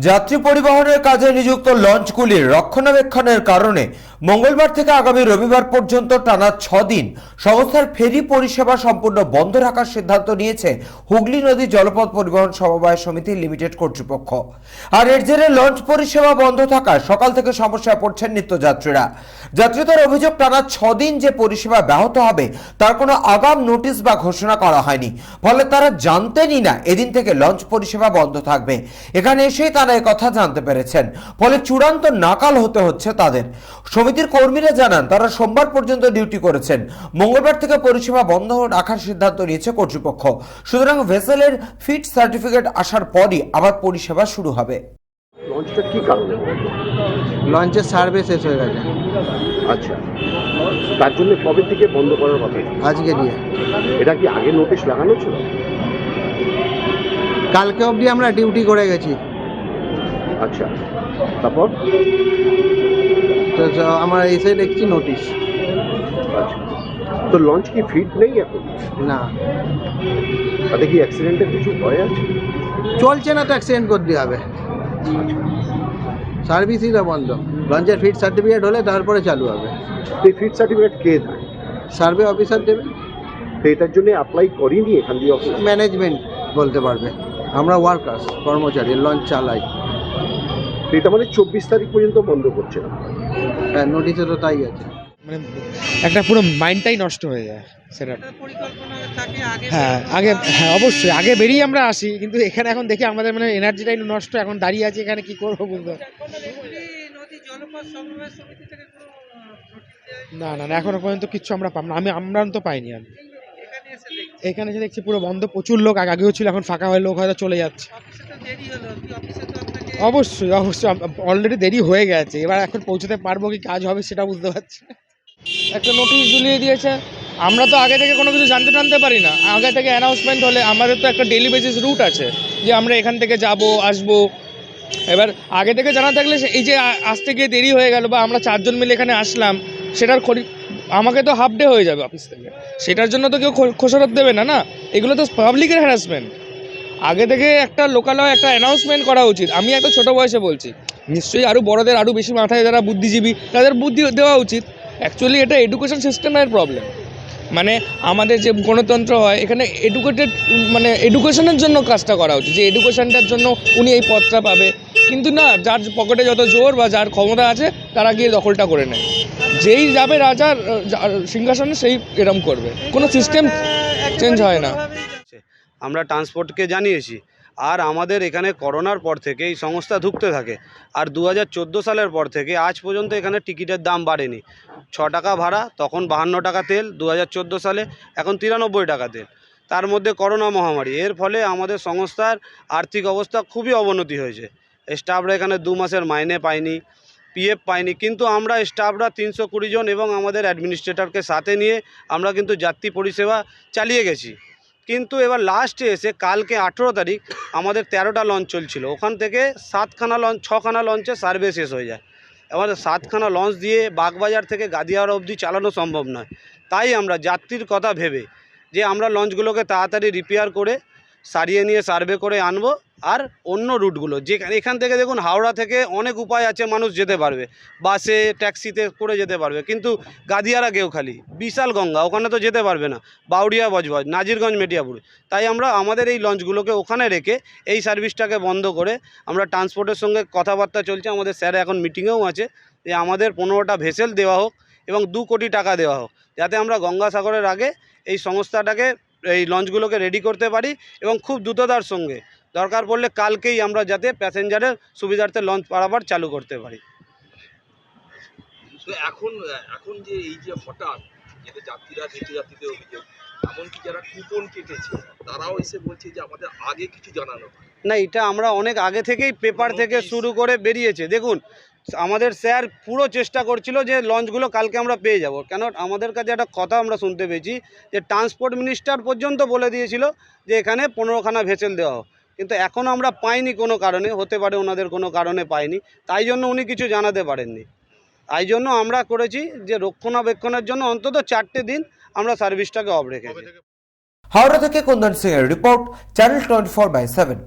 যাত্রী পরিবহনের কাজে নিযুক্ত লঞ্চগুলির রক্ষণাবেক্ষণের কারণে মঙ্গলবার থেকে আগামী রবিবার পর্যন্ত টানা দিন সংস্থার ফেরি পরিষেবা সম্পূর্ণ বন্ধ রাখার সিদ্ধান্ত নিয়েছে হুগলি নদী জলপথ পরিবহন সমবায় সমিতি লিমিটেড কর্তৃপক্ষ। আর এর জেরে লঞ্চ পরিষেবা বন্ধ থাকায় সকাল থেকে সমস্যায় পড়ছেন নিত্যযাত্রীরা। যাত্রীদের অভিযোগ, টানা দিন যে পরিষেবা ব্যাহত হবে, তার কোনো আগাম নোটিশ বা ঘোষণা করা হয়নি। ফলে তারা জানতেনই না এদিন থেকে লঞ্চ পরিষেবা বন্ধ থাকবে। এখানে এসেই তারা কথা জানতে পেরেছেন। ফলে চূড়ান্ত নাকাল হতে হচ্ছে তাদের। সমিতির কর্মীরা জানান তারা সোমবার পর্যন্ত ডিউটি করেছেন। মঙ্গলবার থেকে পরিষেবা বন্ধ রাখার সিদ্ধান্ত নিয়েছে কর্তৃপক্ষ। সুতরাং ভেসেলের ফিট সার্টিফিকেট আসার পরই আবার পরিষেবা শুরু হবে। লঞ্চটা কি কারণে? লঞ্চের সার্ভে শেষ হয়ে গেছে। আচ্ছা। তার জন্য কবে থেকে বন্ধ করার কথা? আজকে দিয়ে। এটা কি আগে নোটিশ লাগানো ছিল? কালকে অবধি আমরা ডিউটি করে গেছি। আচ্ছা। তারপর? তো আমরা এসে দেখছি নোটিশ আচ্ছা তো লঞ্চ কি ফিট নেই এখন? না। তাতে কি অ্যাক্সিডেন্টের কিছু ভয় আছে? চলছে না তো অ্যাক্সিডেন্ট করতে হবে। সার্ভিসই তো বন্ধ। লঞ্চের ফিট সার্টিফিকেট হলে তারপরে চালু হবে। এই ফিট সার্টিফিকেট কে দেয়? সার্ভে অফিসার দেবে। তো এটার জন্য অ্যাপ্লাই করিনি এখান দিয়ে ম্যানেজমেন্ট বলতে পারবে। আমরা ওয়ার্কার্স কর্মচারী লঞ্চ চালাই। এটা মানে চব্বিশ তারিখ পর্যন্ত বন্ধ করছে না? হ্যাঁ নোটিশে তো তাই আছে। মানে একটা পুরো মাইন্ডটাই নষ্ট হয়ে যায় সেটা। হ্যাঁ আগে হ্যাঁ অবশ্যই আগে বেরিয়ে আমরা আসি কিন্তু এখানে এখন দেখি আমাদের মানে এনার্জিটাই নষ্ট এখন দাঁড়িয়ে আছি এখানে কি করব বুঝতে না। না না না এখনও পর্যন্ত কিচ্ছু আমরা পাব না আমি আমরা তো পাইনি আমি এখানে এসে দেখছি পুরো বন্ধ প্রচুর লোক আগে আগেও ছিল এখন ফাঁকা হয়ে লোক হয়তো চলে যাচ্ছে। অবশ্যই অবশ্যই অলরেডি দেরি হয়ে গেছে। এবার এখন পৌঁছতে পারব কি কাজ হবে সেটা বুঝতে পারছি একটা নোটিশ ঝুলিয়ে দিয়েছে। আমরা তো আগে থেকে কোনো কিছু জানতে টানতে পারি না। আগে থেকে অ্যানাউন্সমেন্ট হলে আমাদের তো একটা ডেলি বেসিস রুট আছে যে আমরা এখান থেকে যাব আসব। এবার আগে থেকে জানা থাকলে এই যে আসতে গিয়ে দেরি হয়ে গেল বা আমরা চারজন মিলে এখানে আসলাম সেটার খরি আমাকে তো হাফ ডে হয়ে যাবে অফিস থেকে। সেটার জন্য তো কেউ খোসারত দেবে না না? এগুলো তো পাবলিকের হ্যারাসমেন্ট আগে থেকে একটা লোকালয়, একটা অ্যানাউন্সমেন্ট করা উচিত। আমি একটা ছোট বয়সে বলছি, নিশ্চয়ই আরও বড়দের আরও বেশি মাথায় যারা বুদ্ধিজীবী, তাদের বুদ্ধি দেওয়া উচিত। অ্যাকচুয়ালি এটা এডুকেশন সিস্টেমের প্রবলেম মানে আমাদের যে গণতন্ত্র হয়, এখানে এডুকেটেড মানে এডুকেশনের জন্য কাজটা করা উচিত। যে এডুকেশনটার জন্য উনি এই পথটা পাবে। কিন্তু না, যার পকেটে যত জোর বা যার ক্ষমতা আছে, তারা গিয়ে দখলটা করে নেয়। যেই যাবে রাজার সিংহাসনে সেই এরম করবে। কোনো সিস্টেম চেঞ্জ হয় না। আমরা ট্রান্সপোর্টকে জানিয়েছি, আর আমাদের এখানে করোনার পর থেকে এই সংস্থা ঢুকতে থাকে। আর দু হাজার চোদ্দ সালের পর থেকে আজ পর্যন্ত এখানে টিকিটের দাম বাড়েনি। ছ টাকা ভাড়া, তখন বাহান্ন টাকা তেল দু হাজার চোদ্দ সালে এখন তিরানব্বই টাকা তেল। তার মধ্যে করোনা মহামারী। এর ফলে আমাদের সংস্থার আর্থিক অবস্থা খুবই অবনতি হয়েছে। স্টাফরা এখানে দু মাসের মাইনে পায়নি। পিএফ পাইনি। কিন্তু আমরা স্টাফরা তিনশো কুড়ি জন এবং আমাদের অ্যাডমিনিস্ট্রেটরকে সাথে নিয়ে আমরা কিন্তু যাত্রী পরিষেবা চালিয়ে গেছি। কিন্তু এবার লাস্টে এসে কালকে আঠেরো তারিখ আমাদের তেরোটা লঞ্চ চলছিল। ওখান থেকে সাতখানা লঞ্চ ছখানা লঞ্চে সার্ভে শেষ হয়ে যায়। আমাদের সাতখানা লঞ্চ দিয়ে বাগবাজার থেকে গাদিয়ার অবধি চালানো সম্ভব নয়। তাই আমরা যাত্রীর কথা ভেবে যে আমরা লঞ্চগুলোকে তাড়াতাড়ি রিপেয়ার করে সারিয়ে নিয়ে সার্ভে করে আনব আর অন্য রুটগুলো। যে এখান থেকে দেখুন হাওড়া থেকে অনেক উপায় আছে, মানুষ যেতে পারবে। বাসে ট্যাক্সিতে করে যেতে পারবে। কিন্তু গাদিয়ারা কেউ খালি। বিশাল গঙ্গা, ওখানে তো যেতে পারবে না। বাউরিয়া বজবজ, নাজিরগঞ্জ মেটিয়াপুর তাই আমরা আমাদের এই লঞ্চগুলোকে ওখানে রেখে এই সার্ভিসটাকে বন্ধ করে আমরা ট্রান্সপোর্টের সঙ্গে কথাবার্তা চলছে। আমাদের স্যার এখন মিটিংয়েও আছে। যে আমাদের পনেরোটা ভেসেল দেওয়া হোক এবং দু কোটি টাকা দেওয়া হোক। যাতে আমরা গঙ্গাসাগরের আগে এই সংস্থাটাকে এই লঞ্চগুলোকে রেডি করতে পারি এবং খুব দ্রুততার সঙ্গে। দরকার পড়লে কালকেই আমরা যাতে প্যাসেঞ্জারের সুবিধার্থে লঞ্চ পারাবার চালু করতে পারি। এখন এখন যে এই যে হঠাৎ যেটা যাত্রীরা নিত্যযাত্রীদের অভিযোগ। এমনকি যারা কুপন কেটেছে তারাও এসে বলছে যে আমাদের আগে কিছু জানানো না এটা আমরা অনেক আগে থেকেই পেপার থেকে শুরু করে বেরিয়েছে। দেখুন আমাদের স্যার পুরো চেষ্টা করছিল যে লঞ্চগুলো কালকে আমরা পেয়ে যাব। কেন? আমাদের কাছে একটা কথা আমরা শুনতে পেয়েছি যে ট্রান্সপোর্ট মিনিস্টার পর্যন্ত বলে দিয়েছিল যে এখানে পনেরোখানা ভেসেল দেওয়া হোক। কিন্তু এখন আমরা পাইনি কোনো কারণে হতে পারে ওনাদের কোনো কারণে পাইনি। তাই জন্য উনি কিছু জানাতে পারেননি। তাই জন্য আমরা করেছি যে রক্ষণাবেক্ষণের জন্য অন্তত চারটে দিন আমরা সার্ভিসটাকে অফ রেখেছি। হাওড়া থেকে কুন্দন সিং এর report, channel twenty four by seven.